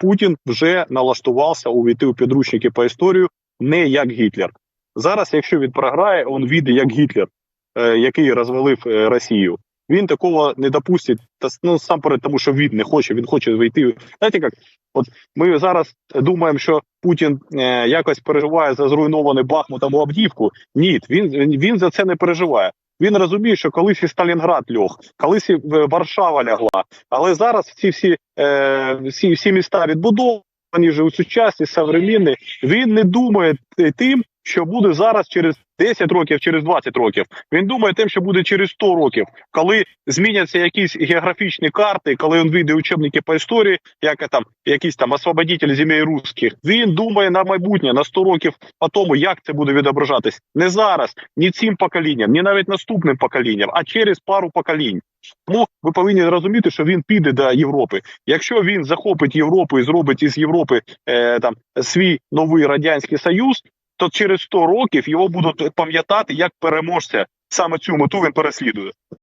Путін вже налаштувався увійти у підручники по історію не як Гітлер. Зараз, якщо він програє, він війде як Гітлер, е, який розвалив е, Росію. Він такого не допустить. Та ну сам перед тому, що він не хоче, він хоче вийти. Знаєте, як от ми зараз думаємо, що Путін е, якось переживає за зруйнований Бахмут або Авдіївку. Ні, він, він за це не переживає. Він розуміє, що колись і Сталінград льох, колись і е, Варшава лягла. Але зараз ці всі, е, всі, всі міста відбудовані, вже сучасні, современні. Він не думає е, тим, що буде зараз через 10 років, через 20 років. Він думає тим, що буде через 100 років, коли зміняться якісь географічні карти, коли він вийде учебники по історії, як там якийсь там освободитель земель русських. Він думає на майбутнє, на 100 років по тому, як це буде відображатись. Не зараз, ні цим поколінням, ні навіть наступним поколінням, а через пару поколінь. Тому ви повинні розуміти, що він піде до Європи. Якщо він захопить Європу і зробить із Європи е, там свій новий радянський союз, то через 100 років його будуть пам'ятати як переможця. Саме цю мету він переслідує.